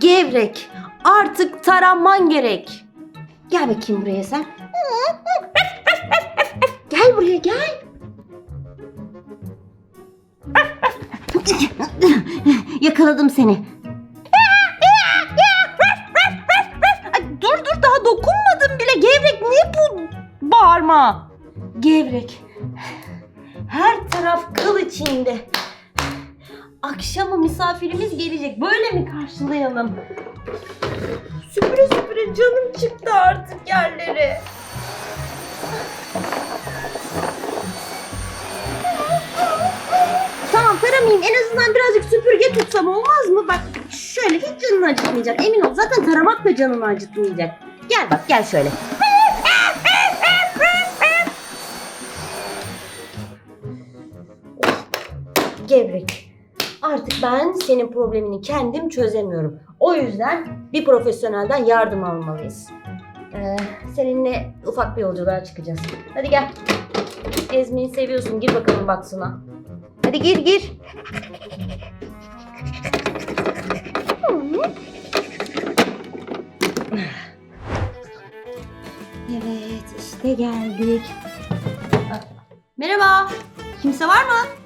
Gevrek. Artık taranman gerek. Gel bakayım buraya sen. Gel buraya gel. Yakaladım seni. Ay, dur dur daha dokunmadım bile. Gevrek ne bu bağırma? Gevrek. Her taraf kıl içinde. Akşama misafirimiz gelecek. Böyle mi karşılayalım? Süpüre süpüre canım çıktı artık yerlere. Tamam taramayayım. En azından birazcık süpürge tutsam olmaz mı? Bak şöyle hiç canını acıtmayacak. Emin ol zaten taramak da canını acıtmayacak. Gel bak gel şöyle. Gevrek. Artık ben senin problemini kendim çözemiyorum. O yüzden bir profesyonelden yardım almalıyız. Ee, seninle ufak bir yolculuğa çıkacağız. Hadi gel. Ezmeyi seviyorsun. Gir bakalım baksana. Hadi gir gir. Evet işte geldik. Merhaba. Kimse var mı?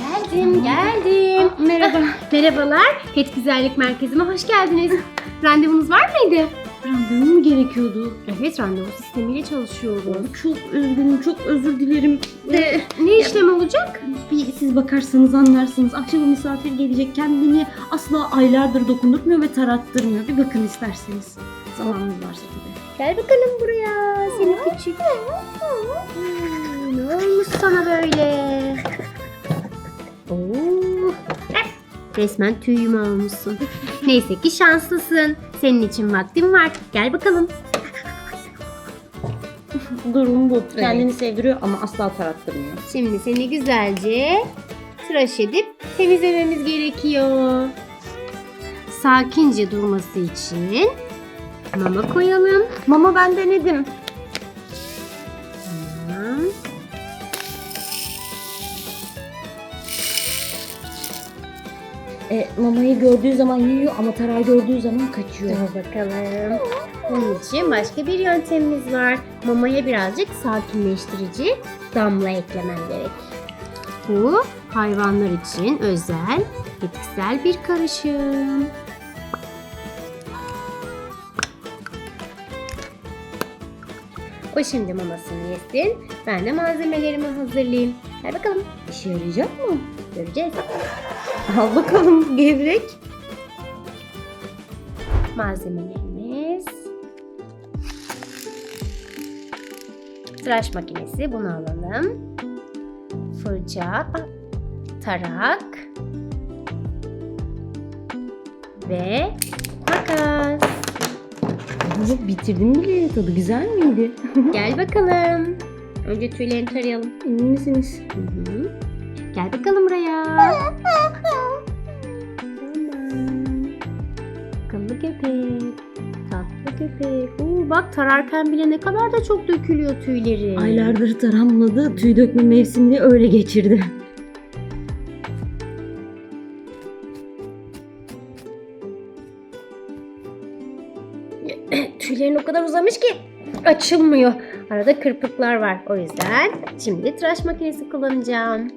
Geldim, geldim. Merhaba. Merhabalar, Pet Güzellik Merkezi'me hoş geldiniz. Randevunuz var mıydı? Randevu mu gerekiyordu? Evet, randevu sistemiyle çalışıyorum. Çok üzgünüm, çok özür dilerim. De, Ne işlem olacak? bir siz bakarsanız anlarsınız. Akşama misafir gelecek. Kendini asla aylardır dokundurtmuyor ve tarattırmıyor. Bir bakın isterseniz. Zamanınız varsa tabii. Gel bakalım buraya, seni küçük. Hmm, ne olmuş sana böyle? Oo. Resmen tüyümü almışsın. Neyse ki şanslısın. Senin için vaktim var. Gel bakalım. Durum bu. Kendini sevdiriyor ama asla tarattırmıyor. Şimdi seni güzelce tıraş edip temizlememiz gerekiyor. Sakince durması için mama koyalım. Mama ben denedim. Tamam. E, mamayı gördüğü zaman yiyor ama tarağı gördüğü zaman kaçıyor. Dur bakalım. Bunun için başka bir yöntemimiz var. Mamaya birazcık sakinleştirici damla eklemen gerek. Bu hayvanlar için özel bitkisel bir karışım. O şimdi mamasını yesin. Ben de malzemelerimi hazırlayayım. Gel bakalım. İşe yarayacak mı? Göreceğiz. Al bakalım gevrek. Malzemelerimiz. Tıraş makinesi bunu alalım. Fırça, tarak ve makas. Bunu bitirdim bile. Tadı güzel miydi? Gel bakalım. Önce tüylerini tarayalım. Emin misiniz? Hı hı. Gel bakalım buraya. Tamam. Akıllı köpek. Tatlı köpek. Oo, bak tararken bile ne kadar da çok dökülüyor tüyleri. Aylardır taranmadı. Tüy dökme mevsimini öyle geçirdi. Tüylerin o kadar uzamış ki açılmıyor. Arada kırpıklar var. O yüzden şimdi tıraş makinesi kullanacağım.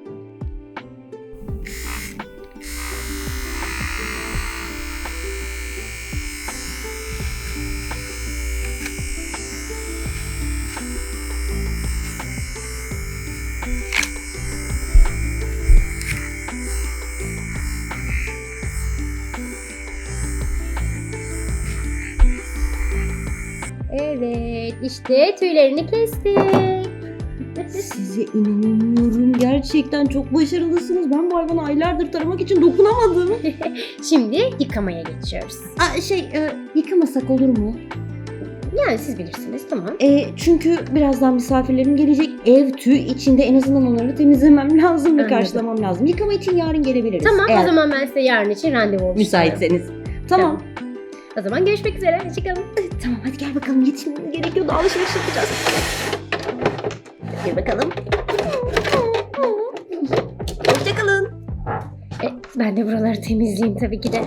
Evet, işte tüylerini kestik. Size inanamıyorum. Gerçekten çok başarılısınız. Ben bu hayvanı aylardır taramak için dokunamadım. Şimdi yıkamaya geçiyoruz. Aa, şey e, yıkamasak olur mu? Yani siz bilirsiniz, tamam. E, çünkü birazdan misafirlerim gelecek. Ev tüy içinde en azından onları temizlemem lazım ve Anladım. karşılamam lazım. Yıkama için yarın gelebiliriz. Tamam, Eğer o zaman ben size yarın için randevu oluşturuyorum. müsaitseniz. Tamam. O zaman görüşmek üzere, çıkalım. Tamam hadi gel bakalım yetişmemiz gerekiyordu. Alışveriş yapacağız. Gel bakalım. Hoşçakalın. E, ben de buraları temizleyeyim tabii ki de.